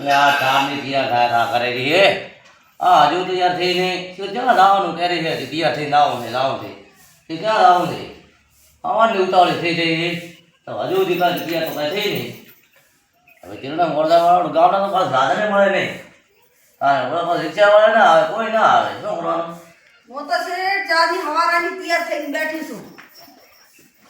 એટલે આ ચારની તૈયાર થાય આ કરે રહી હે? આ હજુ તૈયાર થઈને તો ક્યાં લાવવાનું ક્યારે છે? તૈયાર થઈને લાવવાનું છે લાવવાનું છે તે ક્યાં લાવવાનું છે આવવાની ઉતાવળી થઈ જઈ તો હજુ સુધી કાંઈ તૈયાર તો કાંઈ થઈ નહીં. હવે કિરણા મોરદા વાળા ગામડા તો પાછું સાધને મળે નહીં. હા ઓલા પાછું રિક્ષા વાળા ના આવે કોઈ ના આવે. શું કરવાનું? હું તો શેઠ ચાની હવારાની તૈયાર થઈને બેઠી છું.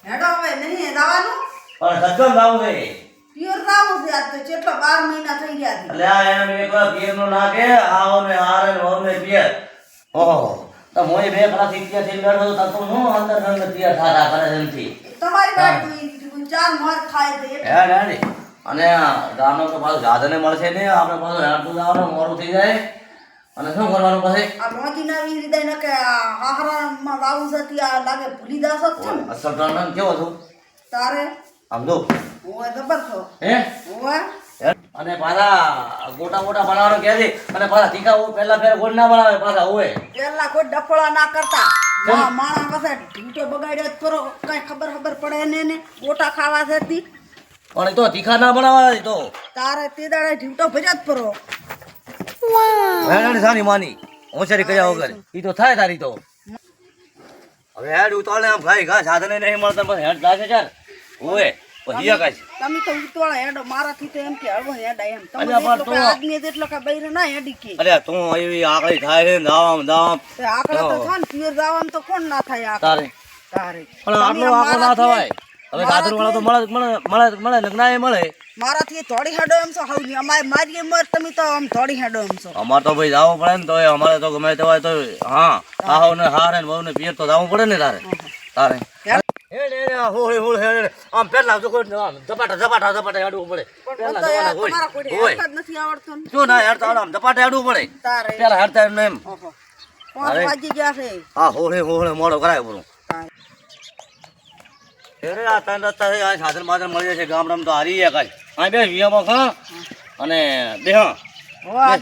હેડો હવે નહીં દાવાનું પણ સજ્જન લાવવું છે. પ્યોર આજ તો કેટલા મહિના થઈ ગયા છે એટલે આ પિયરનું નાખે આવો ને હારે ને ઓને પિયર. ઓહો તો મોય બે તો તો હું અંદર અંદર તૈયાર થાતા કરે તમારી વાત તો ચાર મોર ખાય. હે ડેડી અને આ ગામનો તો પાછું સાધને મળશે ને આપણે પાછું હેડતું જવાનું મોડું થઈ જાય. અને શું કરવાનું પછી? આ મોજીના વી રીતે ને કે આ હાહરામાં લાવું છે ત્યાં લાગે ભૂલી દાસ જ છે ને. અસલ ટર્ન કેવો છું? તારે? આમ જો જબર છો. હે? હું અને પાછા ગોટા મોટા બનાવવાનું કહે છે. અને પાછા ટીકા પહેલા ફેર ગોળ ના બનાવે પાછા હોય પેલા કોઈ ડફળા ના કરતા. માણા પાસે ઢીંટો બગાડ્યો જ કરો કઈ ખબર ખબર પડે ને ને ગોટા ખાવા છે પણ એ તો તીખા ના બનાવવા તો. તારે તે દાડે ઢીંટો ભર્યો જ પરો વેણાની સાની માની. હોશિયારી કર્યા વગર. ઈ તો થાય તારી તો. હવે હેડ ઉતાવળે આમ ખાઈ ઘા સાધને નહીં મળતા બસ હેડ લાગે ચાર ઓએ પછી કાશ તમે તો ઉતવાળા હેડો મારાથી તો એમ કે હળવો હેડા એમ. તમે આદમી જેટલો બૈરો ના હેડી કે. અરે તું એવી આકળી થાય છે દામ દામ આકડા તો થાય ને પિયર જવાનું તો કોણ ના થાય આકડા? તારે. તારે. પણ આટલો તમે ના થવાય. હવે સાધન વાળા તો મળે મળે મળે મળે મળે. મારાથી થોડી હેડો એમ છો હાઉની અમારે મારી ઉંમર તમે તો આમ થોડી હેડો એમ છો. અમારે તો ભાઈ જવું પડે ને તો અમારે તો ગમે તે હોય તો હા હા. ને હારે ને બહુ ને પિયર તો જવું પડે ને તારે. તારે. આમ પેલા પડે. જ ને. હેડતા આમ પડે. હેડતા એમ છે? હોળે હોળે મોડો કરાય પૂરું. અરે આ ત્રણ રસ્તા છે આ સાધન માધન મળી જશે ગામડામાં તો હારી ગયા આ બે વિયામાં ખા અને બે હા.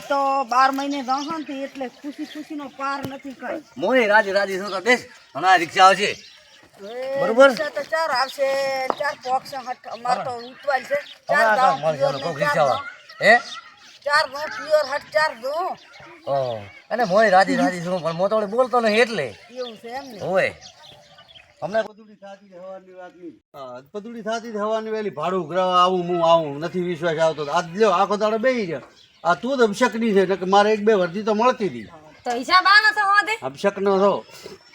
તો બાર મહિને જાઉં એટલે ખુશી ખુશીનો પાર નથી કઈ. મોય રાજી રાજી શું તો દેશ અને આ રિક્ષા આવશે. બરોબર. તો ચાર આવશે ચાર પોક્ષ હટ અમાર તો ઉતવાલ છે. ચાર ગામ. હે? ચાર નો પ્યોર હટ ચાર દો ઓ અને મોય રાજી રાજી છું પણ મો તો બોલતો નહીં એટલે. એવું છે એમ ને. ઓય. અમને પદુડી થાતી હવાની વાત નહીં. હા પદુડી થાતી હવાની વેલી ભાડું ગ્રહ આવું હું આવું નથી વિશ્વાસ આવતો. આજ લ્યો આખો દાડો બેહી રહ્યો આ તું જ અભિષેકની છે મારે એક બે વર્દી તો મળતી હતી. તો હિસાબ આ નતો હોદે અભિષેકનો નો ભૂલે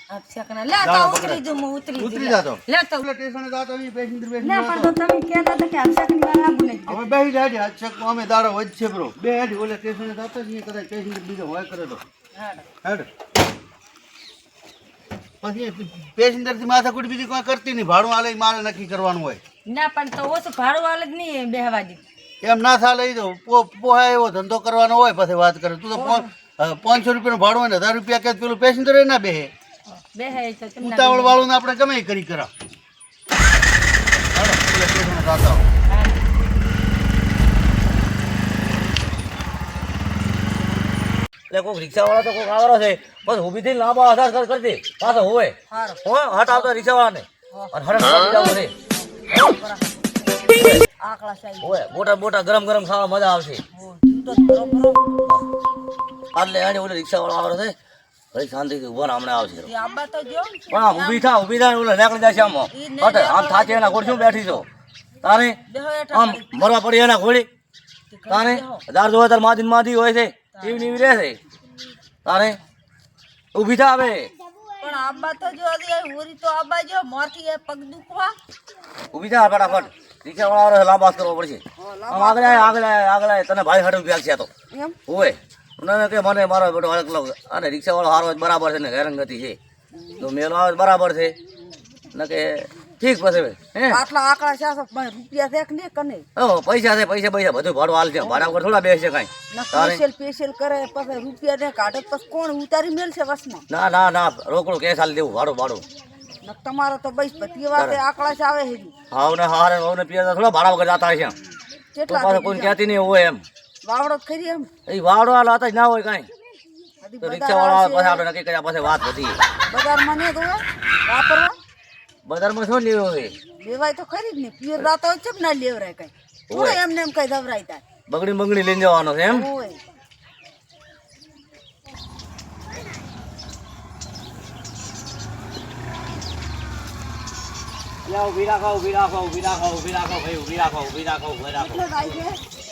પેસેન્જર બીજો હોય કરે તો. હેડ. પછી પેસેન્જરથી માથાકૂટ બીજી કોઈ કરતી નહીં. ભાડું આલે મારે નક્કી કરવાનું હોય. ના પણ તો ઓછું ભાડું વાલે જ નહીં બેહવા દી. એમ ના થાય લઈ દો પોહા એવો ધંધો કરવાનો હોય પછી વાત કરે. તું તો પાંચસો રૂપિયાનું ભાડું હોય ને હજાર રૂપિયા કે પેલું પેસેન્જર ના બેહે. ઉતાવળ વાળું ને આપણે ગમે કરી કરા કોઈક રિક્ષાવાળા તો કોઈક આવરો છે. બસ ઊભી થઈને લાંબા આધાર કર કરી પાછો હોય હટ આવતો રિક્ષાવાળાને. અને હરખ હોય મોટા મોટા ગરમ ગરમ ખાવા મજા આવશે. એટલે આને ઓલે રિક્ષાવાળો આવરો છે. ભાઈ શાંતિ ઊભો હમણાં આવશે. એ આબા તો જો પણ આમ ઊભી થા ઊભી થાય ઓલે નીકળી જશે આમ. હટ આમ થાચે એના ગોળ શું બેઠી છો? તારે? આમ મરવા પડી એના ઘોડી? તારે? દાર જોવે તાર માદી માધી માદી હોય છે. ટીવી નીવી રહે છે. તારે? ઊભી થા હવે. પણ આબા તો જો હજી આ હોરી તો આબા જો મોરથી એ પગ દુખવા. ઊભી થા ફટાફટ. રીક્ષા વાળા છે કરવો પડશે. આમ આગળ આગળ આગળ તને ભાઈ હડું વ્યાગ છે તો. એમ? હોય મને કે મને મારો બેટો એકલો અને રિક્ષાવાળો હારો બરાબર છે ને હેરંગતિ છે. તો મેલો આવે બરાબર છે. ને કે ઠીક પછી હે? આટલા આકડા છે રૂપિયા છે કે કને ઓ પૈસા છે પૈસા પૈસા બધું ભાડું હાલ છે. ભાડા વગર થોડા બેસે કાઈ. સ્પેશિયલ સ્પેશિયલ કરે પછી રૂપિયા ને કાઢે પછી કોણ ઉતારી મેલશે વસમાં? ના ના ના રોકડું કેસ હાલ દેવું ભાડું ભાડું. તમારો તો બસ બધી વાતે છે આવે હેરી હાવ ને હારે હાવ ને પિયા થોડા ભાડા વગર જાતા છે તો પાછું કોઈ કહેતી નહીં હોય એમ. વાવડો જ ખરી એમ. એ વાવડો આલો હતા જ ના હોય કાંઈ. તો બજાર રિક્ષાવાળા આવે પછી આપણે નક્કી કર્યા પછી વાત વધી બજારમાં નહીં તો વાપરવા? બજારમાં શું લેવું હોય? લેવાય તો ખરી જ ને. પિયર રાતો હોય છે ના લેવરાય કઈ? હોય. એમને એમ કઈ દવરાય થાય બગડી બગડી લઈને જવાનો છે એમ? હોય. યા ઊભી રાખો ઊભી રાખો ઊભી રાખો ઊભી રાખો ભાઈ ઊભી રાખો ઊભી રાખો ઊભી રાખો.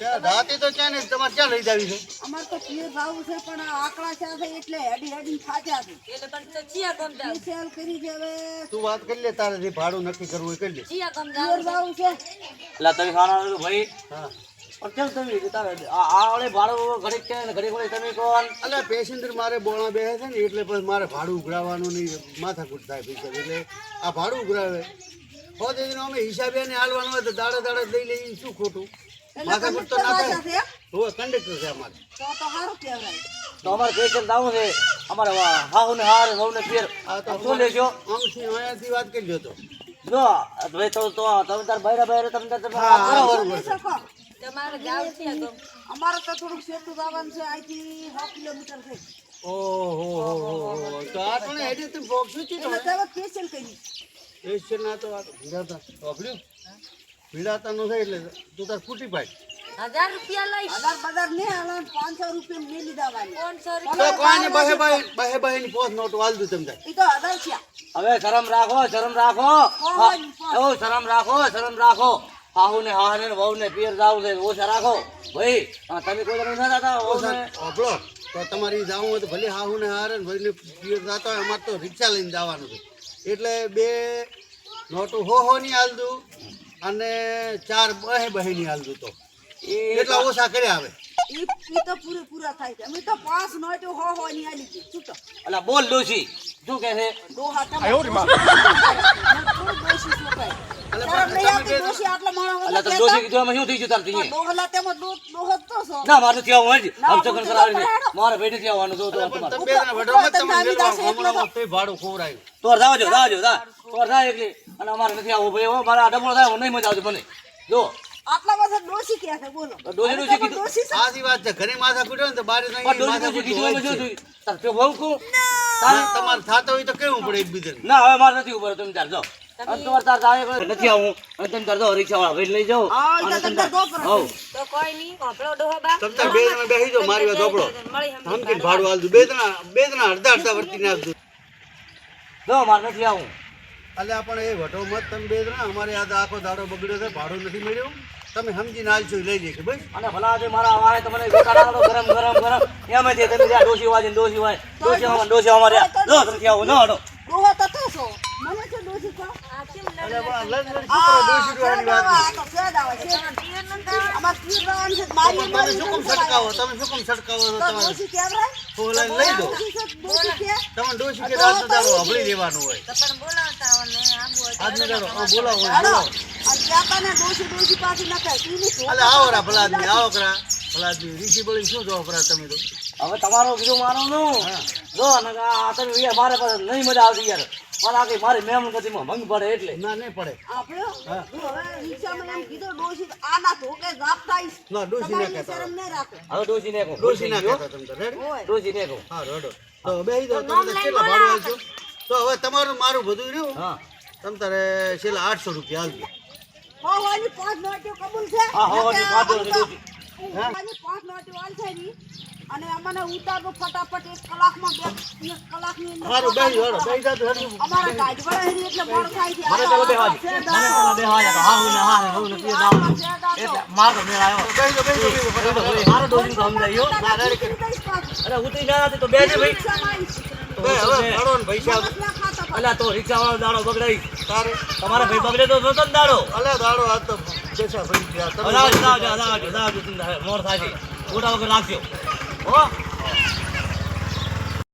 રાતે તો ક્યાં ને તમારે ક્યાં લઈ જાવી છે? અમાર તો પીર ભાવ છે પણ આકડા છે છે એટલે હેડી હેડી થાચ્યા છે. એટલે પણ તો ચિયા ગમ સેલ કરી છે હવે. તું વાત કરી લે તારે જે ભાડું નક્કી કરવું એ કરી લે. ચિયા ગમ પીર ભાવ છે. એટલે તમે ભાઈ? હા. પણ કેમ તમે તારે આવડે ભાડું ઘડીક છે ને ઘડીક વળી તમે કોણ અલ્યા પેસેન્જર મારે બોણા બેસે છે ને એટલે પણ મારે ભાડું ઉઘરાવવાનું નહીં માથાકૂટ થાય પૈસા એટલે આ ભાડું ઉઘરાવે. હો અમે હિસાબે ને હાલવાનું હોય તો દાડે દાડે લઈ લઈ શું ખોટું? તો ના થાય. પાછા કંડક્ટર છે અમારે. તો તો સારું કહેવાય. તો અમારે પેશન્ટ આવું છે. અમારે હાહુ ને હાર હવ ને ફેર. આ તો શું લેજો? આમથી અહીંયાથી વાત કરજો તો. જો ભાઈ તો તો તમે તાર બૈરા બૈરા તમે તાર તમે તમારે જાવ ચિયા અમારે તો થોડુંક સેતું જવાનું છે અહીંથી સો કિલોમીટર થઈ ઓહો હો હો હો તો આ તો હેડી તું બોક્સ શું તો તમે કરી. ના તો ભીડાતા નો થાય એટલે તું તાર ફૂટી પાડ. હજાર રૂપિયા લઈશ. હજાર બજાર ને હાલો પાંચસો રૂપિયા મે લીધા વાલી પાંચસો તો કોઈને બહે બહે બહે બહે ની પોસ નોટ વાલ દઉં તમને એ તો હજાર છે હવે શરમ રાખો શરમ રાખો. ઓ શરમ રાખો શરમ રાખો. હાહુ ને હાહ ને વહુ ને પિયર જાવ છે ઓછા રાખો. ભાઈ તમે કોઈ તમે ના જાતા અબળો તો તમારી જાવું હોય તો ભલે હાહુ ને હાર ને ભલે પિયર જાતા હોય અમારે તો રિક્ષા લઈને જવાનું છે. એટલે બે નોટો હો હો ની હાલ દઉં. અને ચાર બહે બહેની હાલ તો એ એટલા ઓછા કર્યા આવે ઈ ઈ તો પૂરે પૂરા થાય છે. અમે તો પાંચ તો હો હો ની આલી છે છૂટો અલા બોલ દોશી શું કહે છે? ડોહા તમે થોડું ડોશી શોકાય. નહીં ના મારે નથી આવવાનું આમ તો કરાવી મારે ભાઈ નથી આવવાનું તો ભાડું ખવડાવ્યું તો તો જા. એકલી. અને અમારે નથી આવવું ભાઈ હો ડબલ થાય નહીં મજા આવતી મને. જો. આટલા ક્યાં છે? બોલો. કીધું. સાચી વાત છે ઘરે માથા કૂટ્યો ને તો બારે ડોશી માથા ડોશી હોય છે. તાર તો બહુ કહું? તારે તમારે થતો હોય તો કેવું પડે એકબીજાને? ના હવે મારે નથી ઊભો તમે ત્યારે જાઓ. તાર નથી આવું. અને તમે તાર જાઓ રિક્ષા વાળા ભાઈ લઈ જાઓ. હા, અને તમે તમે તાર- દો કરો. હોવ. તો કોઈ નહીં આપણો ડોહો બા. તમ તાર બે જણા બેસી જાઓ મારી વાત સાંભળો મળી ભાડું હાલ બે જણા બે જણા અડધા અડધા વર્તી નાખ દઉં જો મારે નથી આવું. એટલે આપણે એ વટો મત તમે બે જણા અમારે આ તો આખો દાડો બગડ્યો છે ભાડું નથી મળ્યું. તમે સમજીને હાલશો લઈ લે કે ભાઈ અને ભલા આજે મારા વાહે તમને ગોટા ગરમ ગરમ ગરમ. એમ જ તમે જ્યાં ડોસી વાજે ડોસી વાય ડોસી જો તમે આવો ન હડો. ડોહો તો તો હવે તમારો કીધું મારું નું જો મારે નહીં મજા આવતી યાર. મારે આખી મારી ભંગ પડે એટલે ના નહીં પડે આપણે હવે રિક્ષામાં એમ કીધું ડોશી આના ધોકે જાપતા ઈશ. ના, ડોશી ના કહેતા. શરમ નહીં રાખે. હવે ડોસી ને કહો ડોશી ના કહેતા તમે તો રેડી ને કહો હા રડો તો બેહી જાઓ તમે કેટલા ભાડું આવજો તો હવે તમારું મારું બધું રહ્યું હા તમે તારે છેલ્લા આઠસો રૂપિયા આવજો હો, હોની પાંચ નોટો કબૂલ છે હા, હોની પાંચની. અને અમને ઉતારો ફટાફટ એક કલાકમાં બે એક કલાકની અંદર બેહી. બેહી અમારા ગાજવાળા હેરી એટલે મોડ થાય છે. મને પેલો બેહવા દે મને પેલો બેહવા દે હા હું ને હા ને હું ને પીએ દાવ એટલે માર તો મેળ આવ્યો બેહી જાઓ બેહી ભાઈ મારો ડોસી સમજાયો ના અરે ઉતરી જાના તો બે ને ભાઈ બે હવે હડો ને પૈસા અલા તો રિક્ષા વાળો દાડો બગડાઈ તારે તમારા ભાઈ બગડે તો જોતો ને દાડો અલે દાડો આ તો બેસા ભાઈ ગયા તમે જાવજો જાવજો જાવજો તમે મોર થાય છે ગોટા વગર રાખજો હો